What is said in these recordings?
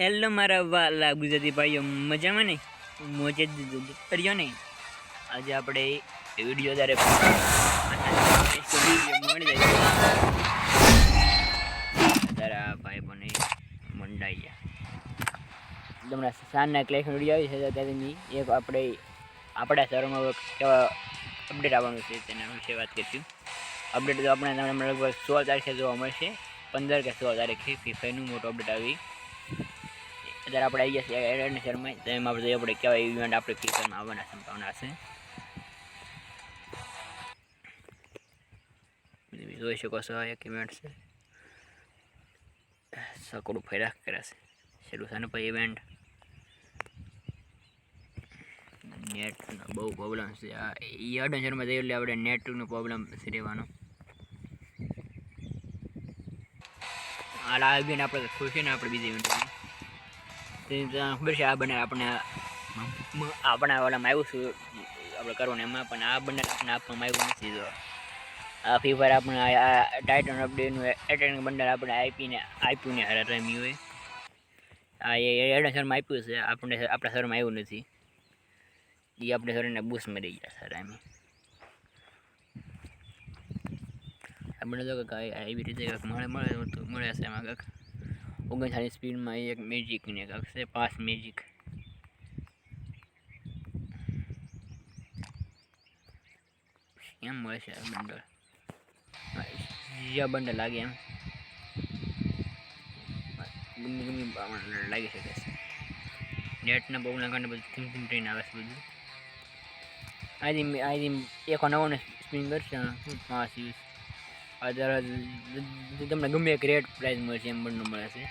Hello મારા વાલા ગુજરાતી ભાઈઓ, મજામાં ને? મોજે જ કર્યો ને? આજે આપણે વીડિયો જ્યારે ત્યારે આ ભાઈ બને મંડાઈ ગયા. તમને સાંજના ક્લેશ વીડિયો આવી છે, તો તેની એક આપણે આપણા શહેરમાં કેવા અપડેટ આવવાનું છે, તેના વિશે વાત કરીશું. અપડેટ તો આપણે તમને લગભગ સોળ તારીખે જોવા મળશે. પંદર કે સોળ તારીખે ફી ફાઈનું મોટું અપડેટ આવી. અત્યારે આપણે આવી જશે એરને શર્મા તો એમાં આપણે આપણે કેવા ઇવેન્ટ આપણે ફ્રી ફાયરમાં આવવાના સંભાવના છે તમે જોઈ શકો છો આ એક ઇવેન્ટ છે સકડું ફેરા કર્યા છે શરૂ છે ને પછી ઇવેન્ટ નેટનો બહુ પ્રોબ્લેમ છે આ એ એડવેન્ચરમાં જઈએ એટલે આપણે નેટનો પ્રોબ્લેમ રહેવાનો હાલ આ બેન આપણે ખુશ છે ને આપણે બીજી ઇવેન્ટ તે ત્યાં ખબર છે, આ બને આપણે આપણે ઓલામાં આવ્યું છું, આપણે કરવાનું એમાં, પણ આ બંને આપણે આપવામાં આવ્યું નથી તો. આ ફ્રી ફાયર આપણે આ- ટાઇટન અપડેટનું એટેન બંડલ આપણે આઈપીને આપ્યું ને હારે રમ્યું હોય આ એ સરમાં આપ્યું છે આપણે આપણા સરમાં આવ્યું નથી. એ આપણે શરીરને બૂસ મરી ગયા સર એમ. આપણે તો કાંઈ એવી રીતે કંઈક મળે મળે મળે છે એમાં કાંઈક. ઓગણચાલીસ સ્પીડમાં એક મેજિક ને કાંઈક છે પાંચ મેજિક કેમ મળે છે બંડલ? જ્યાં બંડલ લાગે એમ. ગમે ગમે લાગી શકે છે. નેટના બહુ કારણે બધું ધીમ ધીમ ટ્રેન આવે છે બધું. આથી આથી એક નવો સ્પિન કરશે પાંચ યુઝ અત્યારે તમને ગમે એક રેટ પ્રાઇઝ મળશે એમ બંને મળે છે.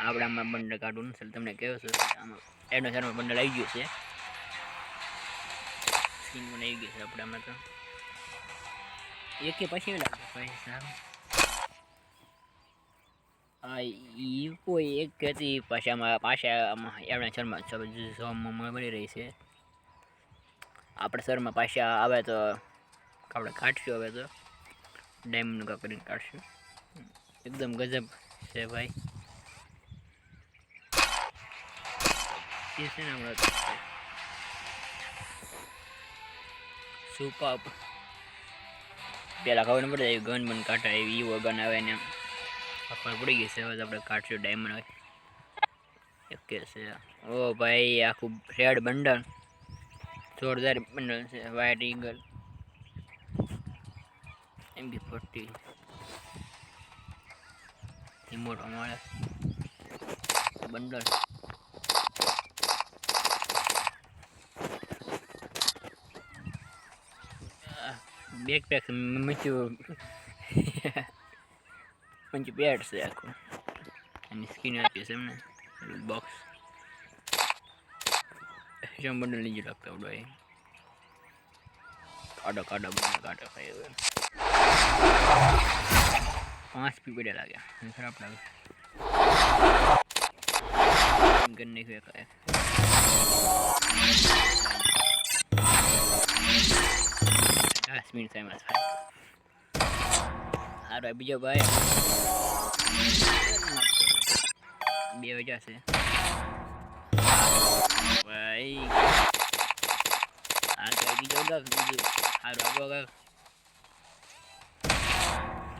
આપણે આમાં બંડલ કાઢવું નથી તમને કહ્યું છે. આમાં એડનો શર્મા બંડલ આવી ગયું છે. સ્કીન પણ આવી ગયું છે આપણે આમાં તો. એક પછી લાગે પૈસા આ ઈ કોઈ એક હતી પાછામાં પાછા આમાં એમના શરમાં જોવામાં મળી રહી છે. આપણે શરમાં પાછા આવે તો આપણે કાઢશું હવે તો. ડાયમંડનું કા કરીને કાઢશું. એકદમ ગજબ છે ભાઈ. એ છે ને હમણાં સુપાપ પેલા ખબર ન પડે, ગન બન કાઢા એવી ઈવો ગન આવે ને ખબર પડી ગઈ છે, હવે આપણે કાઢશું ડાયમંડ એક કે છે. ઓ ભાઈ, આખું રેડ બંડલ. જોરદાર બંડલ છે white eagle M B forty remote અમારે બંડલ. બેક પેક મચ્યું મંચું પેડ છે આખું એની સ્કીન આપી છે એમને બોક્સ જેમ બંડલ નીચે લાગતા આવડો એ કાઢો કાઢો બંને કાઢો ખાઈ હવે પાંચ પીપડે લાગ્યા એ ખરાબ લાગે ગન દસ મિનિટ થાય મારે. સારો બીજો ભાઈ. બે હજાર છે. ભાઈ. આ તો બીજો ગા, બીજું. સારું આગો ગા.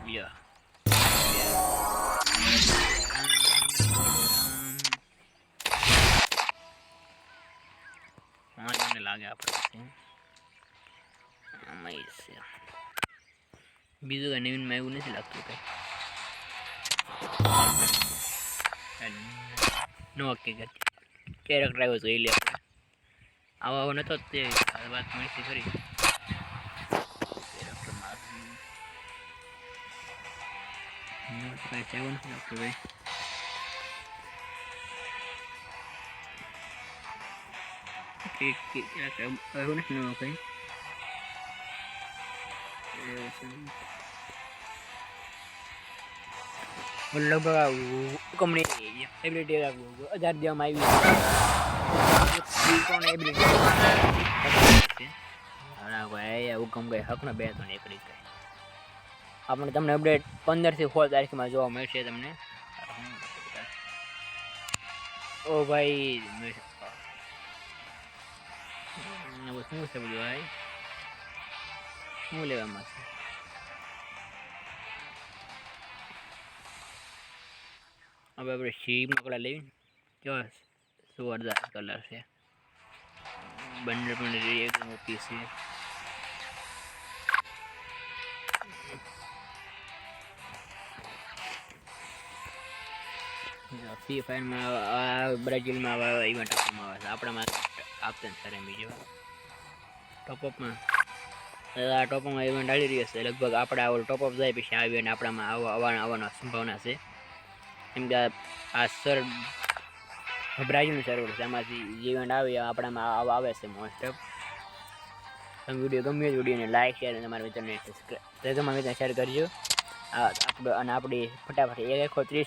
બીજો. મને લાગે આપણે આમાં ઈ છે બીજું કઈ નવીનમાં એવું નથી લાગતું કઈ નો કે કેરેક્ટર આવ્યો તો એ લે આપણે આવો આવો નતો જ તે આ વાત મળતી ખરી કેરેક્ટરમાં કઈ સેવન નથી લાગતું ભાઈ કે કે એવું નથી નવું કઈ લગભગ આ હુકમની એબિલિટી હજાર દેવામાં આવી ત્રણ એબિલિટી હા ભાઈ હુકમ ગઈ હકનો બે ત્રણ એક રીતે આપણે તમને અપડેટ પંદરથી સોળ તારીખમાં જોવા મળશે તમને ઓ ભાઈ મેં- હવે શું છે બધું ભાઈ શું લેવામાં છે હવે આપણે શીપનો કલર લેવી જો જોરદાર કલર છે બંને પણ એકદમ ઓપી છે ફ્રી ફાયરમાં બ્રાઝિલમાં ઇવેન્ટ આપવામાં આવે છે આપણામાં આપતા ને સર એમ બીજું ટોપઅપમાં આ ટોપમાં ઇવેન્ટ આવી રહ્યો છે લગભગ આપણે આ ટોપઅપ જાય પછી આ ઇવેન્ટ આપણામાં આવવા આવવાનો સંભાવના છે. કેમ કે આ- સર બ્રાઝિલનું સર્વર છે એમાંથી ઇવેન્ટ આવી, આપણામાં આવા આવે છે મોસ્ટ ઓફ તમે વીડિયો ગમે વિડીયોને લાઈક શેર અને તમારા મિત્રોને તમારા મિત્રને શેર કરજો. આપણે અને આપણી ફટાફટ એક એકસો ત્રીસ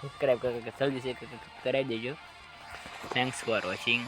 સબસ્ક્રાઈબ જલ્દી કરાવી દેજો. Thanks for watching